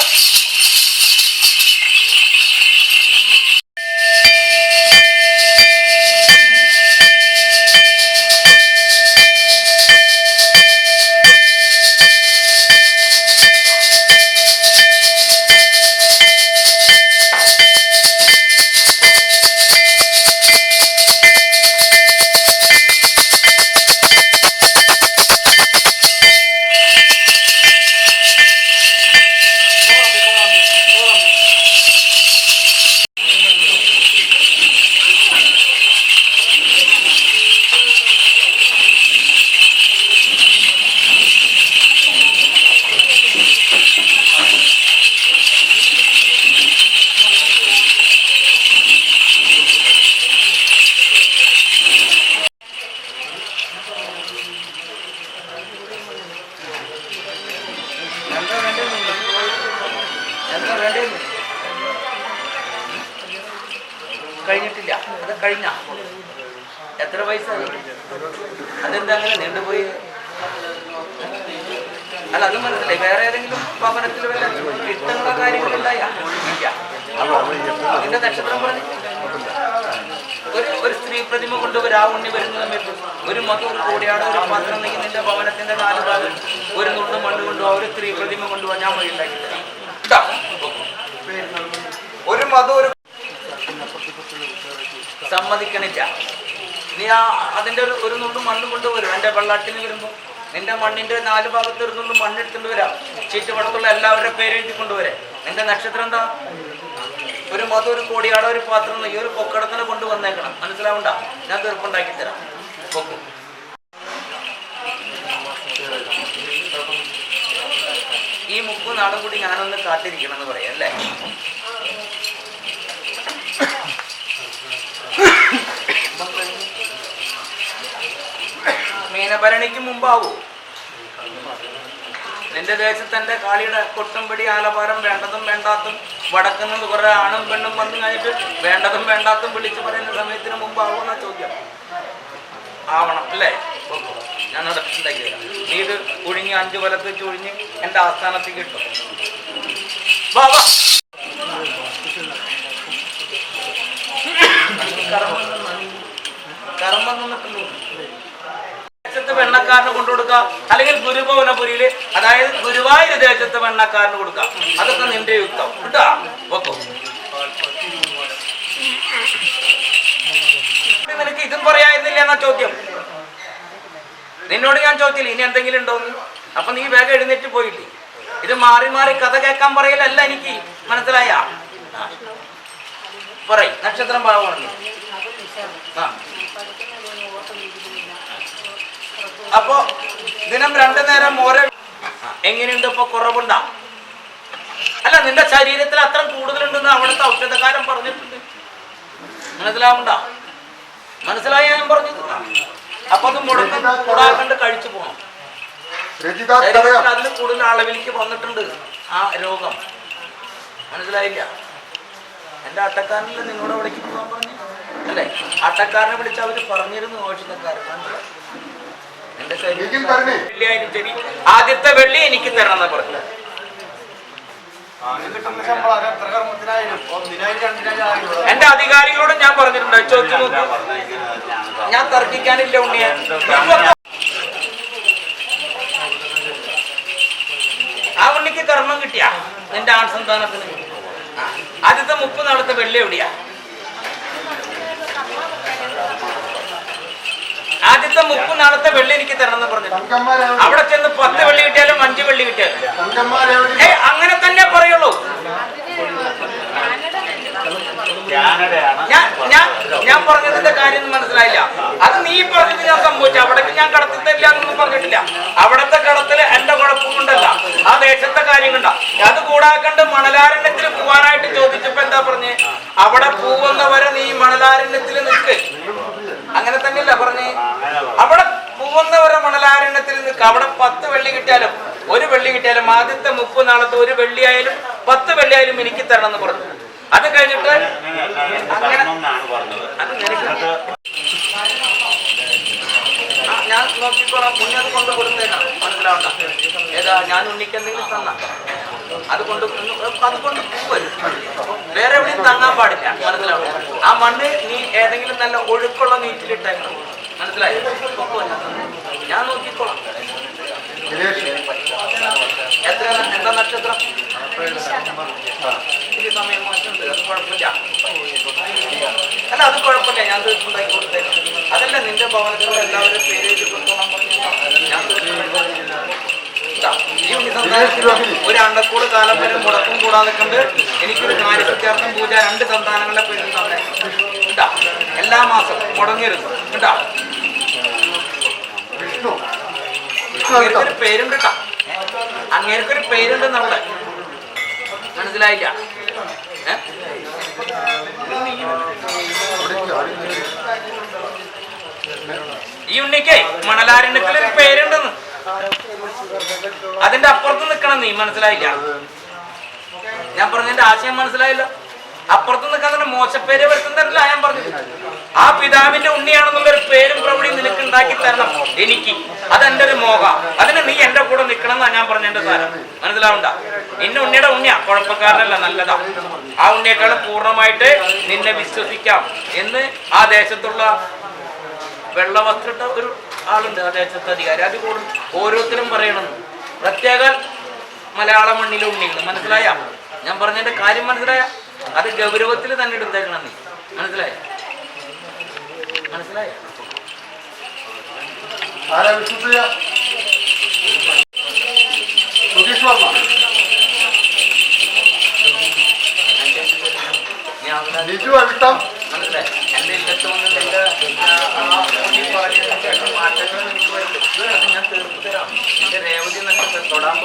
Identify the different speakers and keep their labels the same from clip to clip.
Speaker 1: Thank you. എത്ര പൈസ? അതെന്താ അങ്ങനെ നീണ്ടുപോയി അല്ല അത് മനസ്സിലായി. വേറെ ഏതെങ്കിലും ഭവനത്തിൽ വല്ല കിട്ടുന്ന കാര്യങ്ങളുണ്ടായ അതിന്റെ നക്ഷത്രം പറഞ്ഞു ഒരു ഒരു സ്ത്രീ പ്രതിമ കൊണ്ട് ഉണ്ണി വരുന്ന സമയത്ത് ഒരു മത ഒരു കൂടിയാട് ഒരു പാത്രം നീങ്ങുന്നതിന്റെ ഭവനത്തിന്റെ നാല് ഭാഗം ഒരു നുണ്ട് മണ്ണ് കൊണ്ടോ ഒരു സ്ത്രീ പ്രതിമ കൊണ്ടോ ഞാൻ വഴി ഉണ്ടാക്കി ഒരു മതം ഒരു സമ്മതിക്കണില്ല. നീ ആ അതിന്റെ ഒരു ഒരു നുള്ളു മണ്ണ് കൊണ്ടുവരും എന്റെ വെള്ളാട്ടിന് വരുമ്പോൾ നിന്റെ മണ്ണിന്റെ നാല് ഭാഗത്ത് ഒരു നുള്ളു മണ്ണ് എടുത്തുകൊണ്ട് വരാം. ചുറ്റുപടത്തുള്ള എല്ലാവരുടെ പേര് എഴുതി കൊണ്ടുവരെ നിന്റെ നക്ഷത്രം എന്താ? ഒരു മതം ഒരു കോടിയാട ഒരു പാത്രം ഈ ഒരു പൊക്കടത്തിനെ കൊണ്ടുവന്നേക്കണം മനസ്സിലാവണ്ട? ഞാൻ തീർപ്പുണ്ടാക്കി തരാം. പൊക്കും ഈ മുപ്പത് നാളും കൂടി ഞാനൊന്ന് കാത്തിരിക്കണം എന്ന് പറയാം അല്ലേ? മീനഭരണിക്ക് മുമ്പാവോ. നിന്റെ ദേശത്ത് എന്റെ കാളിയുടെ കൊട്ടുംപടി ആലപാരം വേണ്ടതും വേണ്ടാത്തും വടക്കുന്നത് കുറെ ആണും പെണ്ണും വന്നു കഴിഞ്ഞിട്ട് വേണ്ടതും വേണ്ടാത്തും വിളിച്ചു പറയുന്ന സമയത്തിന് മുമ്പാവുന്ന ചോദ്യം. ആവണം അല്ലേ? ഞാൻ നടത്തിണ്ടാക്കിയത് നീ ഇത് ഒഴിഞ്ഞ് അഞ്ചു വലത്ത് വെച്ച് ഒഴിഞ്ഞ് എന്റെ ആസ്ഥാനത്ത് കിട്ടും. കർമ്മം കർമ്മം നിന്നിട്ടുണ്ടോ കൊണ്ടു വെണ്ണക്കാരന് കൊണ്ടുകൊടുക്കുക അല്ലെങ്കിൽ ഗുരുഭവനപുരിയിൽ അതായത് ഗുരുവായൂർ ദേശത്ത് വെണ്ണക്കാരന് കൊടുക്കുക അതൊക്കെ നിന്റെ യുക്തം കേട്ടോ? ഓക്കോ നിനക്ക് ഇതും പറയായിരുന്നില്ല എന്നാ ചോദ്യം? നിന്നോട് ഞാൻ ചോദിച്ചില്ല ഇനി എന്തെങ്കിലും ഉണ്ടോ? അപ്പൊ നീ വേഗം എഴുന്നേറ്റ് പോയില്ലേ? ഇത് മാറി മാറി കഥ കേൾക്കാൻ പറയലല്ല എനിക്ക്. മനസ്സിലായ? പറയ്. നക്ഷത്രം ഭാവമാണല്ലോ ആ. അപ്പോ ദിനം രണ്ടു നേരം മോര എങ്ങനെയുണ്ട് ഇപ്പൊ കുറവുണ്ടാ? അല്ല നിന്റെ ശരീരത്തിൽ അത്ര കൂടുതലുണ്ടെന്ന് അവിടുത്തെ ഔഷധക്കാരൻ പറഞ്ഞിട്ടുണ്ട്. മനസ്സിലാവണ്ട മനസ്സിലായ ഞാൻ പറഞ്ഞത്? അപ്പൊ അത് മുടക്കം കൂടാക്കണ്ട് കഴിച്ചു പോകണം അതിന് കൂടുതൽ അളവിലേക്ക് വന്നിട്ടുണ്ട് ആ രോഗം. മനസ്സിലായില്ല? എന്റെ അട്ടക്കാരനല്ലേ നിങ്ങളുടെ അവിടേക്ക് പോകാൻ പറഞ്ഞു? അല്ലേ? അട്ടക്കാരനെ വിളിച്ച് അവർ പറഞ്ഞിരുന്നു ഔഷധക്കാരൻ മനസ്സിലായി എന്റെ ശരീരം
Speaker 2: നിഖിൽ തരണേ
Speaker 1: വെള്ളിയായാലും ശരി. ആദ്യത്തെ വെള്ളി എനിക്കും തരണം എന്നാ പറഞ്ഞു എന്റെ അധികാരികളോട് ഞാൻ പറഞ്ഞിട്ടുണ്ട്. ചോദിച്ചു നോക്കൂ. ഞാൻ തർക്കിക്കാനില്ല ഉണ്ണിയെ. ആ ഉണ്ണിക്ക് കർമ്മം കിട്ടിയാ? നിന്റെ ആൺസന്താനത്തിന്. ആ. ആദ്യത്തെ മുപ്പത് നാളത്തെ വെള്ളി എവിടെയാ ആദ്യത്തെ മുപ്പത് നാളത്തെ വെള്ളി എനിക്ക് തരണം എന്ന് പറഞ്ഞു അവിടെ ചെന്ന് പത്ത് വെള്ളി കിട്ടിയാലും അഞ്ച് വെള്ളി കിട്ടിയാലും. ഏ അങ്ങനെ തന്നെ പറയുള്ളൂ. ഞാൻ ഞാൻ ഞാൻ പറഞ്ഞതിന്റെ കാര്യം മനസ്സിലായില്ല. അത് നീ പറഞ്ഞത് ഞാൻ സംഭവിച്ചു. അവിടേക്ക് ഞാൻ കടത്തില്ല തരില്ല എന്നൊന്നും പറഞ്ഞിട്ടില്ല. അവിടത്തെ കടത്തിൽ എന്റെ കുഴപ്പം കൊണ്ടല്ല. ആ ദേശത്തെ കാര്യം കണ്ട. അത് കൂടാക്കണ്ട് മണലാരണ്യത്തിൽ പോവാനായിട്ട് ചോദിച്ചപ്പോ എന്താ പറഞ്ഞേ? അവിടെ പോവുന്നവരെ നീ മണലാരണ്യത്തിൽ നിൽക്ക്. അങ്ങനെ തന്നെയല്ല പറഞ്ഞേ? അവിടെ പൂവുന്നവരെ മണലാരണ്യത്തിൽ നിന്ന് അവിടെ പത്ത് വെള്ളി കിട്ടിയാലും ഒരു വെള്ളി കിട്ടിയാലും ആദ്യത്തെ മുപ്പത് നാളത്തെ ഒരു വെള്ളിയായാലും പത്ത് വെള്ളിയായാലും എനിക്ക് തരണം എന്ന് പറഞ്ഞു. അത് കഴിഞ്ഞിട്ട് അങ്ങനെ ഞാൻ നോക്കിക്കോളാം മുന്നേ അത് കൊണ്ട് കൊടുത്തേക്കാം മനസ്സിലാവണ്ട. ഏതാ ഞാൻ ഉണ്ണിക്ക് എന്തെങ്കിലും തന്ന. അതുകൊണ്ട് അതുകൊണ്ട് പോവരുത്. വേറെ എവിടെയും തങ്ങാൻ പാടില്ല. മനസ്സിലാവും? ആ മണ്ണ് നീ ഏതെങ്കിലും നല്ല ഒഴുക്കുള്ള നീറ്റിലിട്ടേക്കണം. മനസ്സിലായി? ഞാൻ. നോക്കിക്കോളാം. എത്ര എന്താ നക്ഷത്രം? അല്ല അത് കുഴപ്പമില്ല. ഞാൻ തീർച്ചയായി കൊടുത്തേ അതല്ല നിന്റെ ഭവനത്തിലുള്ള എല്ലാവരും പേര് എഴുതി കൊടുത്തോളാം ഞാൻ തീർച്ചയായിട്ടും ഒരു അണ്ടക്കൂട് കാലം വരെ മുടക്കം കൂടാതെ കണ്ട് എനിക്കൊരു കാര്യസത്യാർത്ഥം പൂജ രണ്ട് സന്താനങ്ങളുടെ പേരിൽ എല്ലാ മാസം മുടങ്ങരുത് കേട്ടാ
Speaker 2: വിഷ്ണു. വിഷ്ണു
Speaker 1: അങ്ങേർക്ക് പേരുണ്ട് കേട്ടാ. അങ്ങേർക്ക് ഒരു പേരുണ്ട് നമ്മുടെ മനസ്സിലായില്ല? ഈ ഉണ്ണിക്കേ മണലാരണ്യത്തിൽ ഒരു പേരുണ്ടെന്ന്. അതിന്റെ അപ്പുറത്ത് നിൽക്കണം നീ മനസ്സിലായില്ല. ഞാൻ പറഞ്ഞതിന്റെ ആശയം മനസ്സിലായില്ല. അപ്പുറത്ത് നിൽക്കാൻ തന്നെ മോശപ്പേര് വരുത്തും തരില്ല ഞാൻ പറഞ്ഞു ആ പിതാവിന്റെ ഉണ്ണിയാണെന്നുള്ള ഒരു പേരും പ്രവൃത്തി നിനക്ക് ഉണ്ടാക്കി തരണം. എനിക്ക്. അതെന്റെ ഒരു മോഹ. അതിന് നീ എന്റെ കൂടെ നിൽക്കണം എന്നാ ഞാൻ പറഞ്ഞ എന്റെ സാരം. മനസ്സിലാവണ്ട? നിന്റെ ഉണ്ണിയുടെ ഉണ്ണിയാ. കുഴപ്പക്കാരനല്ല നല്ലതാ. ആ ഉണ്ണിയേക്കാളും പൂർണമായിട്ട് നിന്നെ വിശ്വസിക്കാം എന്ന് ആ ദേശത്തുള്ള വെള്ളവസ്ത്ര ഒരു ആളുണ്ട് ആ ദേശത്തെ അധികാരി. അത് കൂടും ഓരോരുത്തരും പറയണം പ്രത്യേക മലയാള മണ്ണിലെ ഉണ്ണികൾ മനസ്സിലായ? ഞാൻ പറഞ്ഞതിന്റെ കാര്യം മനസ്സിലായ? അത് ഗൗരവത്തിൽ തന്നെ എടുത്തേക്കണം നീ. മനസ്സിലായ? മനസ്സിലായ?
Speaker 2: സുധീഷ് വർമ്മ. അവിട്ടം
Speaker 1: അത് നക്ഷത്രം തൊടാൻ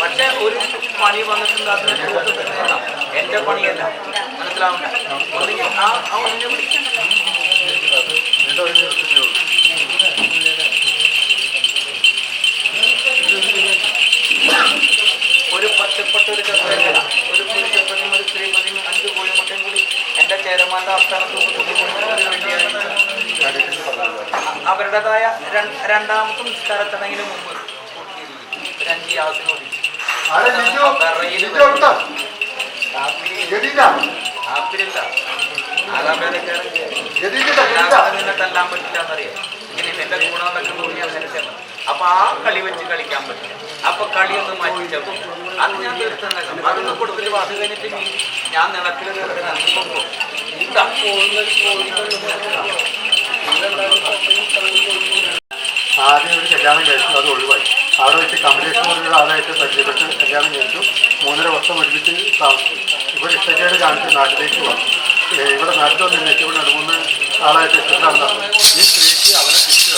Speaker 1: പക്ഷെ ഒരു പണി വന്നിട്ടുണ്ട് എന്റെ പണിയല്ല.
Speaker 2: മനസ്സിലാവുന്നു ഒരു
Speaker 1: പച്ചപ്പെട്ട ഒരു ചന്ദ്രകല ഒരു പുരുഷപ്പതിയും ഒരു സ്ത്രീപതിയും അഞ്ച് കോഴിമുട്ടയും കൂടി ചേരമാന്റെ ആസ്ഥാനത്ത് അവരുടേതായ രണ്ട് രണ്ടാമത്തെ നിസ്കാരത്തടങ്ങിന് മുമ്പ് അഞ്ച് ആപ്പിലില്ല
Speaker 2: ഗദീജ
Speaker 1: നിന്നെ തല്ലാൻ പറ്റില്ലെന്നറിയാം ഇനി നിന്റെ ഗുണമെന്നൊക്കെ കൂടി ഞാൻ നിനക്കല്ല അപ്പൊ ആ കളി വെച്ച് കളിക്കാൻ പറ്റും അപ്പൊ കളി ഒന്ന് മാറ്റി ചേർക്കും അത് ഞാൻ തീർത്തന്നേക്കാം അതൊന്ന് കൊടുത്തിട്ട് അത് കഴിഞ്ഞിട്ട് നീ ഞാൻ നിളത്തിൽ ഇതാ
Speaker 2: ആദ്യം ഒരു കല്യാണം കഴിച്ചു അത് ഒഴിവായി. അവിടെ വെച്ച് എന്ന് പറഞ്ഞ ആളായിട്ട് പരിചയപ്പെട്ട് കല്യാണം കഴിച്ചു. മൂന്നര വർഷം ഒരുമിച്ച് താമസിച്ചു. ഇവിടെ ഇഷ്ടക്കേട് കാണിച്ച് നാട്ടിലേക്ക് വന്നു. ഇവിടെ നാട്ടിൽ വന്ന് നിന്നേക്ക് ഇവിടെ മൂന്ന് ആളായിട്ട് ഇഷ്ടപ്പെടാൻ ഈ സ്ത്രീക്ക് അവനെ തിരിച്ചു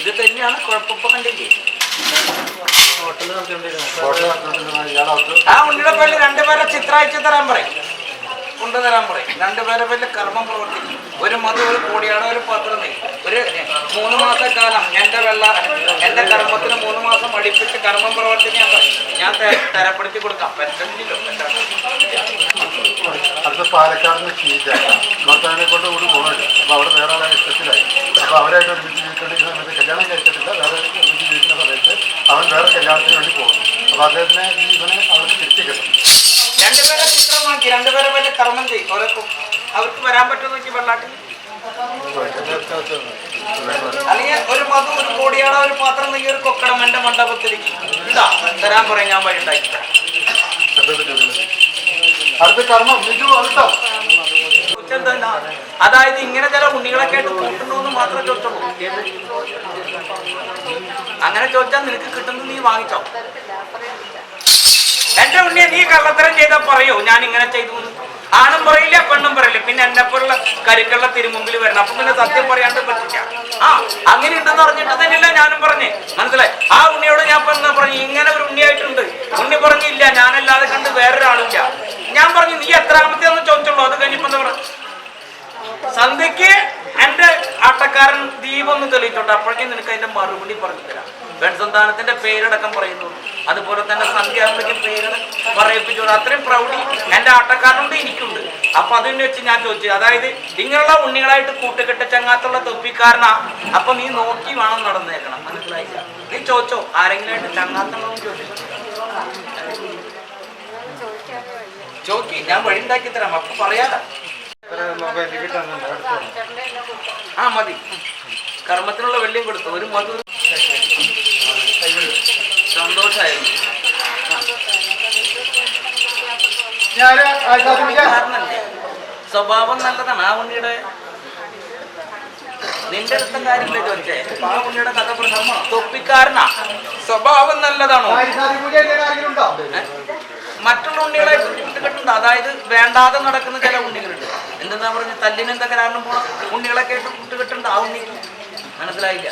Speaker 1: ഇത് തന്നെയാണ് കുഴപ്പമൊക്കെ കണ്ടില്ലേ? ആ ഉണ്ണിയുടെ പേരിൽ രണ്ടുപേരെ ചിത്രം അയച്ചു തരാൻ പറയും. കൊണ്ടുതരാൻ പറയും. രണ്ടുപേരെ പേരിൽ കർമ്മം പ്രവർത്തിക്കും. ഒരു മത ഒരു കോടിയാണ് ഒരു പത്രം. ഒരു മൂന്ന് മാസക്കാലം എന്റെ വെള്ള എന്റെ കർമ്മത്തിന് മൂന്ന് മാസം അടിപ്പിച്ച് കർമ്മം പ്രവർത്തിക്കാൻ പറയും. ഞാൻ തരപ്പെടുത്തി കൊടുക്കാം. പറ്റില്ലല്ലോ
Speaker 2: അടുത്ത പാലക്കാടിന് ഷീജ ഭർത്താവിനെ കൊണ്ട് കൂടി പോകുന്നുണ്ട് അപ്പോൾ അവിടെ വേറെ ആളെ ഇഷ്ടത്തിലായി. അപ്പോൾ അവരായിട്ട് ഒരുമിച്ച് ജീവിക്കേണ്ടിരിക്കുന്ന സമയത്ത് കല്യാണം കഴിച്ചിട്ടില്ല വേറെ ഒരുമിച്ച് ജീവിക്കുന്ന സമയത്ത് അവൻ വേറെ കല്യാണത്തിന് വേണ്ടി പോകുന്നു. അപ്പോൾ അദ്ദേഹത്തിനെ ഇവനെ അവർക്ക് തിരിച്ചു കിട്ടും
Speaker 1: രണ്ടുപേരെ ചിത്രമാക്കി രണ്ടുപേരെ പേരിൽ കർമ്മം ചെയ്യും. ഓരോ അവർക്ക് വരാൻ പറ്റുമെന്ന് വെച്ചാൽ വെള്ളാട്ടിൽ? അല്ലെങ്കിൽ ഒരു മതം ഒരു കോടിയാട ഒരു പാത്രം നീ ഒരു കൊക്കണം എന്റെ മണ്ഡപത്തിലേക്ക്. ഇതാ തരാൻ പറയാൻ ഞാൻ വഴി ഉണ്ടാക്കി
Speaker 2: അടുത്ത കർമ്മം ബിജു അടുത്തം.
Speaker 1: അതായത് ഇങ്ങനെ ചില ഉണ്ണികളൊക്കെ ആയിട്ട് കൂട്ടുണ്ടോ എന്ന് മാത്രമേ ചോദിച്ചുള്ളൂ അങ്ങനെ ചോദിച്ചാൽ നിനക്ക് കിട്ടുന്നത് നീ വാങ്ങിച്ചോ. എന്റെ ഉണ്ണിയെ നീ കള്ളത്തരം ചെയ്താൽ പറയോ. ഞാൻ ഇങ്ങനെ ചെയ്തു? ആണും പറയില്ല പെണ്ണും പറയില്ല. പിന്നെ എന്നെ പോലുള്ള കരുക്കളുടെ തിരുമുമ്പിൽ വരണം. അപ്പൊ പിന്നെ സത്യം പറയാണ്ട് പറ്റില്ല. ആ അങ്ങനെ ഉണ്ടെന്ന് പറഞ്ഞിട്ട് തന്നെയല്ല ഞാനും പറഞ്ഞേ. മനസ്സിലായി? ആ ഉണ്ണിയോട് ഞാൻ പറഞ്ഞു ഇങ്ങനെ ഒരു ഉണ്ണിയായിട്ടുണ്ട്. ഉണ്ണി പറഞ്ഞില്ല ഞാനല്ലാതെ കണ്ട് വേറൊരാളില്ല ഞാൻ പറഞ്ഞു നീ എത്രാമത്തെ ഒന്ന് ചോദിച്ചുള്ളൂ. അത് കഴിഞ്ഞപ്പോ സന്ധ്യക്ക് എന്റെ ആട്ടക്കാരൻ ദീപം ഒന്ന് തെളിയിച്ചോട്ടെ. അപ്പോഴേക്കും നിനക്ക് അതിന്റെ മറുപടി പറഞ്ഞു തരാം. പെൺസന്താനത്തിന്റെ പേരടക്കം പറയുന്നു. അതുപോലെ തന്നെ സന്ധ്യ പേര് പറയിപ്പിച്ചോളൂ അത്രയും പ്രൗഢി എന്റെ ആട്ടക്കാരനുണ്ട് എനിക്കുണ്ട്. അപ്പൊ അതിനെ വെച്ച് ഞാൻ ചോദിച്ചു. അതായത് ഇങ്ങനെയുള്ള ഉണ്ണികളായിട്ട് കൂട്ടുകെട്ട ചങ്ങാത്തുള്ള തൊപ്പിക്കാരനാ. അപ്പൊ നീ നോക്കി വേണം നടന്നേക്കണം. മനസ്സിലായില്ല? നീ ചോദിച്ചോ? ആരെങ്കിലും ആയിട്ട് ചങ്ങാത്തണോ ചോദിച്ചു? ചോക്കി ഞാൻ വഴി ഉണ്ടാക്കി തരാം. അപ്പൊ പറയാതാ ആ മതി. കർമ്മത്തിനുള്ള വെള്ളിയും കൊടുത്തു. ഒരു മധു സന്തോഷായിരുന്നു. സ്വഭാവം നല്ലതാണ്. ആ ഉണ്ണിയുടെ നിന്റെ അടുത്ത കാര്യമില്ല ചോദിച്ചേ? ആ ഉണ്ണിയുടെ കഥ പറഞ്ഞു തൊപ്പിക്കാരനാ. സ്വഭാവം നല്ലതാണോ? മറ്റുള്ള ഉണ്ണികളെ കിട്ടുന്നുണ്ട് അതായത് വേണ്ടാതെ നടക്കുന്ന ചില ഉണ്ണികളുണ്ട്. എന്തെന്നാ പറഞ്ഞ തല്ലിനും കാരണം പോണ ഉണ്ണികളൊക്കെ കുട്ടി കൂട്ടുകെട്ടുണ്ട് ആ ഉണ്ണിക്ക് മനസ്സിലായില്ല.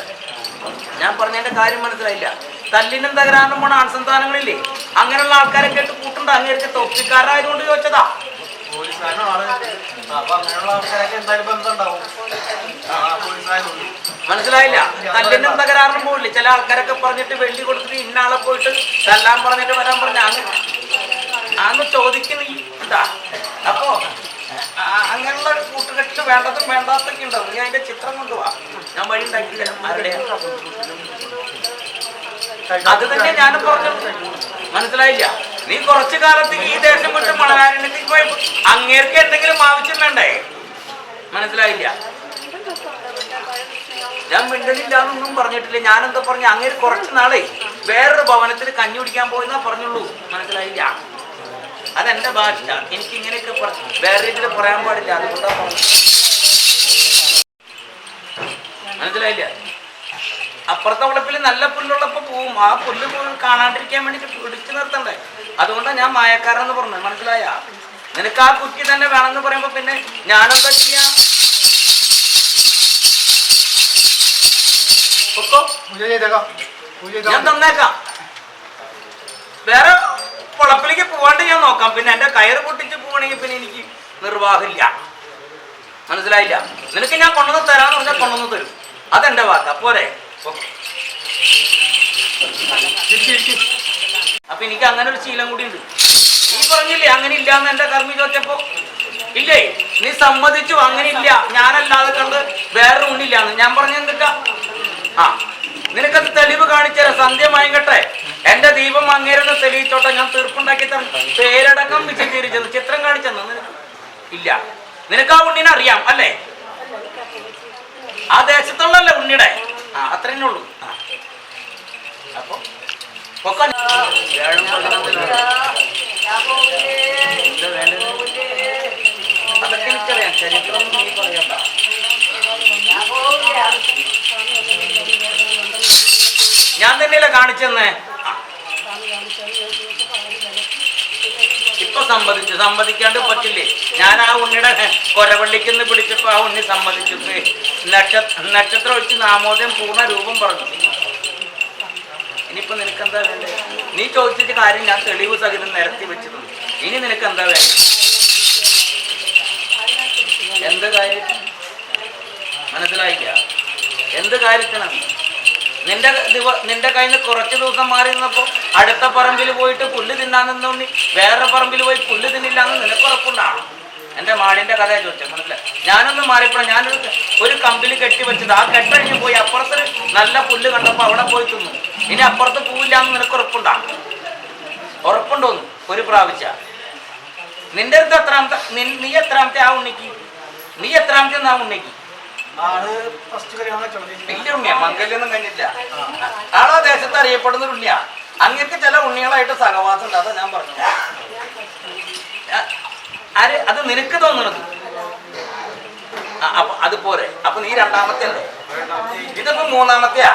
Speaker 1: ഞാൻ പറഞ്ഞതിന്റെ കാര്യം മനസ്സിലായില്ല. തല്ലിനും തകരാറിനും പോണ ആൺസന്താനങ്ങളില്ലേ അങ്ങനെയുള്ള ആൾക്കാരെ കേട്ട് കൂട്ടുണ്ട്. അങ്ങേക്ക് തൊപ്പിക്കാരനായതുകൊണ്ട് ചോദിച്ചതാ. മനസ്സിലായില്ല. തല്ലിനും തകരാറിനും പോയില്ലേ ചില ആൾക്കാരൊക്കെ പറഞ്ഞിട്ട് വെള്ളി കൊടുത്തിട്ട് ഇന്നാളെ പോയിട്ട് തല്ലാൻ പറഞ്ഞിട്ട് വരാൻ പറഞ്ഞ അങ്ങ് അന്ന് ചോദിക്കുന്ന അപ്പൊ അപ്പോ അങ്ങനെയുള്ള കൂട്ടുകെട്ടിൽ വേണ്ടതും വേണ്ടാത്തൊക്കെ ഉണ്ടാവും. നീ അതിന്റെ ചിത്രം കൊണ്ടുപോവാ ഞാൻ വഴി ഉണ്ടാക്കി തരാം. ആരുടെ അത് തന്നെ ഞാനും പറഞ്ഞു മനസ്സിലായില്ല? നീ കുറച്ചു കാലത്തേക്ക് ഈ ദേശം വിട്ട് മണലാരണ്യത്തേക്ക് പോയി അങ്ങേർക്ക് എന്തെങ്കിലും ആവശ്യം വേണ്ടേ? മനസ്സിലായില്ല? ഞാൻ മിണ്ടലില്ല എന്നൊന്നും പറഞ്ഞിട്ടില്ല. ഞാനെന്താ പറഞ്ഞു? അങ്ങേര് കുറച്ച് നാളെ വേറൊരു ഭവനത്തിൽ കഞ്ഞി കുടിക്കാൻ പോയെന്നാ പറഞ്ഞുള്ളൂ. മനസ്സിലായില്ല? അതെന്റെ ഭാഷ. എനിക്ക് ഇങ്ങനെയൊക്കെ വേറെ രീതിയിൽ പറയാൻ പാടില്ല. അതുകൊണ്ടാ മനസ്സിലായില്ല? അപ്പുറത്തെ വളപ്പിൽ നല്ല പുല്ലുള്ളപ്പോ പോവും. ആ പുല്ല് കാണാണ്ടിരിക്കാൻ വേണ്ടിട്ട് പിടിച്ചു നിർത്തണ്ടേ. അതുകൊണ്ടാണ് ഞാൻ മായക്കാരെന്ന് പറഞ്ഞത്. മനസ്സിലായ? നിനക്ക് ആ കുറ്റി തന്നെ വേണമെന്ന് പറയുമ്പോ പിന്നെ ഞാനെന്താ ചെയ്യാ? ഞാൻ തന്നേക്കാം. വേറെ കുളപ്പിലേക്ക് പോവാണ്ട് ഞാൻ നോക്കാം. പിന്നെ എന്റെ കയറ് പൊട്ടിച്ച് പോവാണെങ്കിൽ പിന്നെ എനിക്ക് നിർവാഹമില്ല. മനസ്സിലായില്ല? നിനക്ക് ഞാൻ കൊണ്ടുവന്ന് തരാന്ന് പറഞ്ഞാൽ കൊണ്ടുവന്ന് തരും. അതെന്റെ വാക്ക്. പോരെ അപ്പൊ എനിക്ക് അങ്ങനെ ഒരു ശീലം കൂടി ഉണ്ട്. നീ പറഞ്ഞില്ലേ അങ്ങനെ ഇല്ലാന്ന് എന്റെ കർമ്മി ചോദിച്ചപ്പോ? ഇല്ലേ? നീ സമ്മതിച്ചു അങ്ങനെ ഇല്ല. ഞാനല്ലാതെ കണ്ട് വേറെ ഉണ്ണില്ലാന്ന് ഞാൻ പറഞ്ഞ എന്തിട്ടാ? ആ. നിനക്കത് തെളിവ് കാണിച്ചാൽ സന്ധ്യ മയങ്ങട്ടെ. എന്റെ ദീപം അങ്ങേരെന്ന് തെളിയിച്ചോട്ടെ ഞാൻ തീർപ്പുണ്ടാക്കി തരും. പേരടക്കം വിശദീകരിച്ചത് ചിത്രം കാണിച്ചെന്ന് ഇല്ല. നിനക്ക് ആ ഉണ്ണിനെ അറിയാം അല്ലേ? ആ ദേശത്തുള്ളല്ലേ ഉണ്ണിയുടെ? ആ അത്രേ ഉള്ളൂ. അപ്പൊ നീ ഞാൻ തന്നെയല്ലേ കാണിച്ചെന്നേ? സമ്മതിച്ചു. സമ്മതിക്കാണ്ട് പറ്റില്ലേ? ഞാൻ ആ ഉണ്ണിയുടെ കൊരവള്ളിക്കുന്ന് പിടിച്ചപ്പോ ആ ഉണ്ണി സമ്മതിച്ചു. നക്ഷത്ര നക്ഷത്രം വെച്ച് നാമോദയം പൂർണ രൂപം പറഞ്ഞു. ഇനിയിപ്പോ നിനക്ക് എന്താ വേണ്ടേ? നീ ചോദിച്ചിട്ട് കാര്യം ഞാൻ തെളിവ് സഹിതം നിരത്തി വെച്ചിട്ടുണ്ട്. ഇനി നിനക്ക് എന്താ വേണ്ടേ? എന്ത് കാര്യം മനസ്സിലായില്ല. എന്ത് കാര്യത്തിനാണ്? നിന്റെ നിന്റെ കയ്യിൽ നിന്ന് കുറച്ച് ദിവസം മാറി നിന്നപ്പോ അടുത്ത പറമ്പിൽ പോയിട്ട് പുല്ല് തിന്നാൻ വേറെ പറമ്പിൽ പോയി പുല്ല് തിന്നില്ലാന്ന് നിനക്ക് ഉറപ്പുണ്ടാണ് എന്റെ മാടിന്റെ കഥ ചോദിച്ചത് മനസ്സിലായി? ഞാനൊന്ന് മാറിയപ്പോൾ ഞാൻ ഒരു കമ്പിൽ കെട്ടി വെച്ചത്. ആ കെട്ടഴിഞ്ഞ് പോയി അപ്പുറത്ത് നല്ല പുല്ല് കണ്ടപ്പോൾ അവിടെ പോയി തിന്നു. ഇനി അപ്പുറത്ത് പൂവില്ലാന്ന് നിനക്ക് ഉറപ്പുണ്ടാണ് ഉറപ്പുണ്ടോന്ന് ഒരു പ്രാവശ്യ. നിന്റെ അടുത്ത് എത്രാമത്തെ നീ എത്രാമത്തെ ആ ഉണ്ണിക്ക്? നീ എത്രാമത്തെ ആ ഉണ്ണിക്ക്? വലിയ ഉണ്ണിയാ മംഗല്യൊന്നും കഴിഞ്ഞില്ല ആളാ ദേശത്ത് അറിയപ്പെടുന്ന ഒരു ഉണ്ണിയാ. അങ്ങക്ക് ചില ഉണ്ണികളായിട്ട് സഹവാസം ഉണ്ട് അതാ ഞാൻ പറഞ്ഞു ആര്? അത് നിനക്ക് തോന്നണത്. അപ്പൊ അതുപോലെ. അപ്പൊ നീ രണ്ടാമത്തെ അല്ലേ? ഇതിപ്പോ മൂന്നാമത്തെയാ.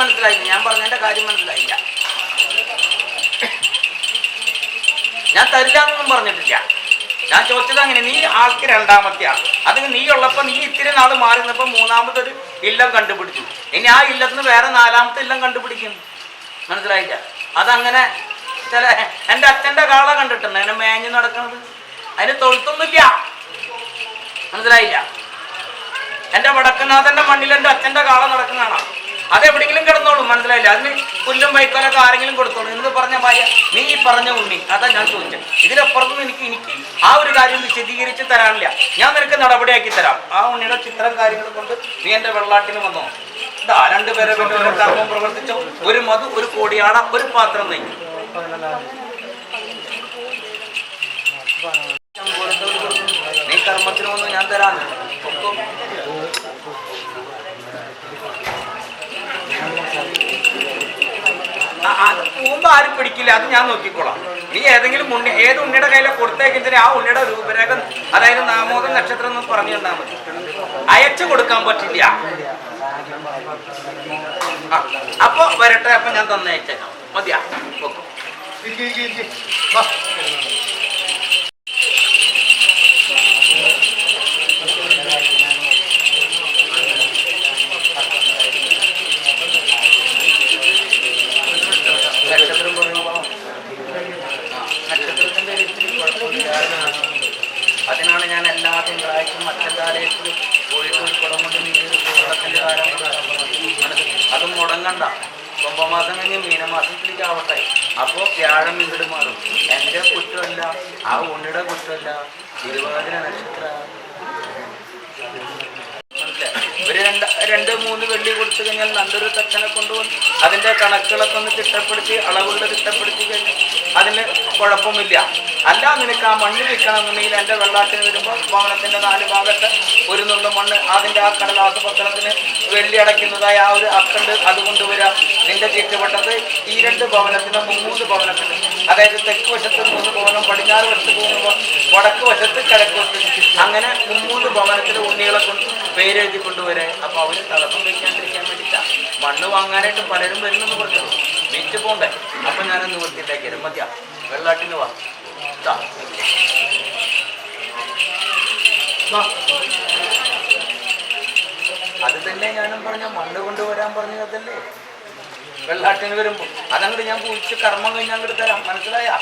Speaker 1: മനസ്സിലായില്ല ഞാൻ പറഞ്ഞതിന്റെ കാര്യം മനസ്സിലായില്ല ഞാൻ തരില്ല എന്നൊന്നും പറഞ്ഞിട്ടില്ല. ഞാൻ ചോദിച്ചത് അങ്ങനെ നീ ആൾക്ക് രണ്ടാമത്തെ ആൾ അത് നീ ഉള്ളപ്പോ നീ ഇത്തിരി നാൾ മാറി നിന്നപ്പോ മൂന്നാമതൊരു ഇല്ലം കണ്ടുപിടിച്ചു. ഇനി ആ ഇല്ലത്തിന് വേറെ നാലാമത്തെ ഇല്ലം കണ്ടുപിടിക്കും. മനസ്സിലായില്ല. അതങ്ങനെ ചില എന്റെ അച്ഛന്റെ കാള കണ്ടിട്ടുണ്ട്. എന്നെ മേഞ്ഞ് നടക്കുന്നത് അതിന് തൊഴുത്തൊന്നുമില്ല. മനസ്സിലായില്ല. എന്റെ വടക്കനാഥന്റെ മണ്ണിൽ എന്റെ അച്ഛന്റെ കാള നടക്കുന്നതാണ്? അതെവിടെയെങ്കിലും കിടന്നോളൂ മനസ്സിലായില്ല? അതിന് പുല്ലും വൈക്കോലൊക്കെ ആരെങ്കിലും കൊടുത്തോളൂ. എന്ന് പറഞ്ഞ ഭാര്യ? നീ ഈ പറഞ്ഞ ഉണ്ണി. അതാ ഞാൻ ചോദിച്ചത്. ഇതിലപ്പുറത്തുനിന്ന് എനിക്ക് എനിക്ക് ആ ഒരു കാര്യം വിശദീകരിച്ച് തരാനില്ല. ഞാൻ നിനക്ക് നടപടിയാക്കി തരാം. ആ ഉണ്ണിയുടെ ചിത്രം കാര്യങ്ങൾ കൊണ്ട് നീ എന്റെ വെള്ളാട്ടിന് വന്നോ. ഇതാ രണ്ടുപേരെ വേണ്ടി കർമ്മം പ്രവർത്തിച്ചോ. ഒരു മധു ഒരു കോടിയാണ ഒരു പാത്രം നെയ്യ്. നീ കർമ്മത്തിന് വന്നു ഞാൻ തരാന്ന് പൊക്കോ. ആ, ആ, പോകുമ്പോ ആരും പിടിക്കില്ല അത് ഞാൻ നോക്കിക്കോളാം. നീ ഏതെങ്കിലും ഉണ്ണി ഏത് ഉണ്ണിയുടെ കയ്യിലെ കൊടുത്തേക്കിದ್ರೆ ആ ഉണ്ണിയുടെ രൂപരേഖ അതായത് നാമോദം നക്ഷത്രം എന്ന് പറഞ്ഞു തന്നാൽ മതി. അയച്ചു കൊടുക്കാൻ പറ്റില്ല. അപ്പൊ വരട്ടെ അപ്പൊ ഞാൻ തന്നയച്ചേക്കാം മതിയാ. പൊക്കോ. തിങ്കളാഴ്ചയും അച്ഛൻകാലയത്തിൽ പോയിട്ട് ഒരു കുടം കൊണ്ട് നീര് കുടത്തിന്റെ കാലം അതും മുടങ്ങണ്ട. കുംഭമാസം കഴിഞ്ഞ് മീനമാസത്തിലേക്ക് ആവട്ടെ അപ്പോൾ വ്യാഴം ഇങ്ങോട്ട് മാറും. എന്റെ കുറ്റമല്ല ആ ഉണ്ണിയുടെ കുറ്റമല്ല തിരുവാതിര നക്ഷത്ര? ഒരു രണ്ട് രണ്ട് മൂന്ന് വെള്ളി കൊടുത്തു കഴിഞ്ഞാൽ നല്ലൊരു തച്ചനെ കൊണ്ടുപോകും. അതിന്റെ കണക്കുകളൊക്കെ ഒന്ന് തിട്ടപ്പെടുത്തി അളവുകൾ തിട്ടപ്പെടുത്തി കഴിഞ്ഞാൽ അതിന് കുഴപ്പമില്ല. അല്ല നിനക്ക് ആ മണ്ണ് വിൽക്കണമെന്നുണ്ടെങ്കിൽ എന്റെ വെള്ളാട്ടിന് വരുമ്പോൾ ഭവനത്തിന്റെ നാല് ഭാഗത്ത് ഒരു നുള്ള മണ്ണ് അതിന്റെ ആ കടലാസ് പത്രത്തിന് വെള്ളി അടയ്ക്കുന്നതായ ആ ഒരു അക്കണ്ട് അതുകൊണ്ട് വരാം. നിന്റെ ചുറ്റുവട്ടത്ത് ഈ രണ്ട് ഭവനത്തിന് മൂന്ന് ഭവനത്തിന്. അതായത് തെക്ക് വശത്ത് മൂന്ന് ഭവനം പടിഞ്ഞാറ് വശത്ത് ഭവനം വടക്ക് വശത്ത് കിഴക്ക് വശത്ത്. അങ്ങനെ മൂന്ന് ഭവനത്തിന് ഉണ്ണികളെ കൊണ്ട് പേരെഴുതി കൊണ്ടുവരെ അപ്പോൾ അവർ തടസ്സം വയ്ക്കാണ്ടിരിക്കാൻ വേണ്ടിയിട്ടാണ് മണ്ണ് വാങ്ങാനായിട്ട് പലരും വരുന്നെന്ന് പറഞ്ഞു. വിറ്റ് പോണ്ടേ. അപ്പൊ ഞാനൊന്ന് വൃത്തിയിട്ടേക്കരും മതിയാ. വെള്ളാട്ടിന് വാ. വാ. അത് തന്നെ ഞാനും പറഞ്ഞ മണ്ണ് കൊണ്ടുവരാൻ പറഞ്ഞതല്ലേ വെള്ളാട്ടിന് വരുമ്പോ അതങ്ങോട്ട് ഞാൻ പൂച്ച് കർമ്മം കഴിഞ്ഞ് അങ്ങോട്ട് തരാം. മനസ്സിലായ.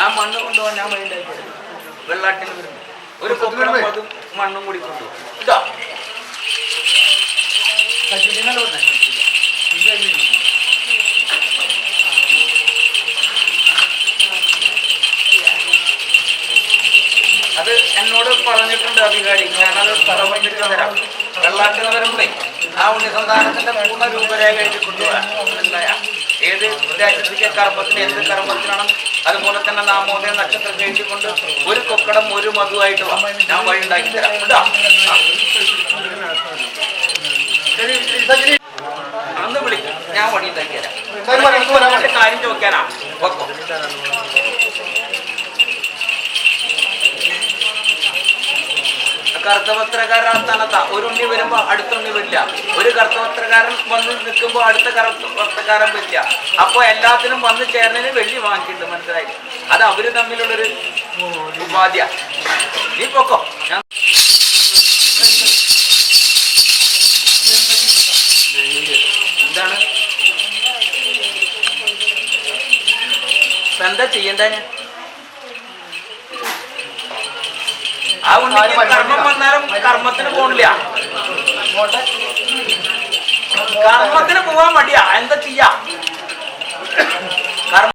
Speaker 1: ആ മണ്ണ് കൊണ്ടുപോകാൻ ഞാൻ മൈൻഡായി വെള്ളാട്ടിന് വരുമ്പോ. ഒരു കൊക്കണം അതും മണ്ണും കൂടി കൊണ്ടു അത് എന്നോട് പറഞ്ഞിട്ടുണ്ട് അധികാരി. ഞാനത് പറഞ്ഞിട്ട് തരാം. വെള്ളാട്ടിന് വരുമ്പോഴേ ആ ഉണ്ണിസന്താനത്തിന്റെ പൂർണ രൂപരേഖ എഴുതി മനസ്സിലായ? ഏത് രാജ്യത്തേക്ക് കർമ്മത്തിന് എന്ത് കർമ്മത്തിനാണ് അതുപോലെ തന്നെ നാമോദയ നക്ഷത്രം കഴിച്ചുകൊണ്ട് ഒരു കൊക്കടം ഒരു മധുവായിട്ട് ഞാൻ വഴി ഉണ്ടാക്കി തരാം. അന്ന് വിളിക്കും. ഞാൻ വഴി ഉണ്ടാക്കി തരാം. കാര്യം ചോദിക്കാനാ. വെക്കോ കറുത്തപത്രക്കാരൻ തനത്ത ഒരു വരുമ്പോ അടുത്ത ഉണ്ണി വരില്ല. ഒരു കറുത്തപത്രക്കാരൻ വന്ന് നിൽക്കുമ്പോ അടുത്ത കറുത്തപത്രക്കാരൻ വരില്ല. അപ്പൊ എല്ലാത്തിനും വന്ന് ചേർന്നതിന് വെള്ളി വാങ്ങിയിട്ടുണ്ട് മനസ്സിലായി അത് അവർ തമ്മിലുള്ളൊരു ഉപാധിയ. നീ പൊക്കോ. ഞാൻ എന്താണ്? എന്താ ചെയ്യണ്ട? ഞാൻ ആ ഉണ്ണിക്ക് കർമ്മം വന്നാലും കർമ്മത്തിന് പോണില്ല. കർമ്മത്തിന് പോവാൻ മടിയാ. എന്താ ചെയ്യാ?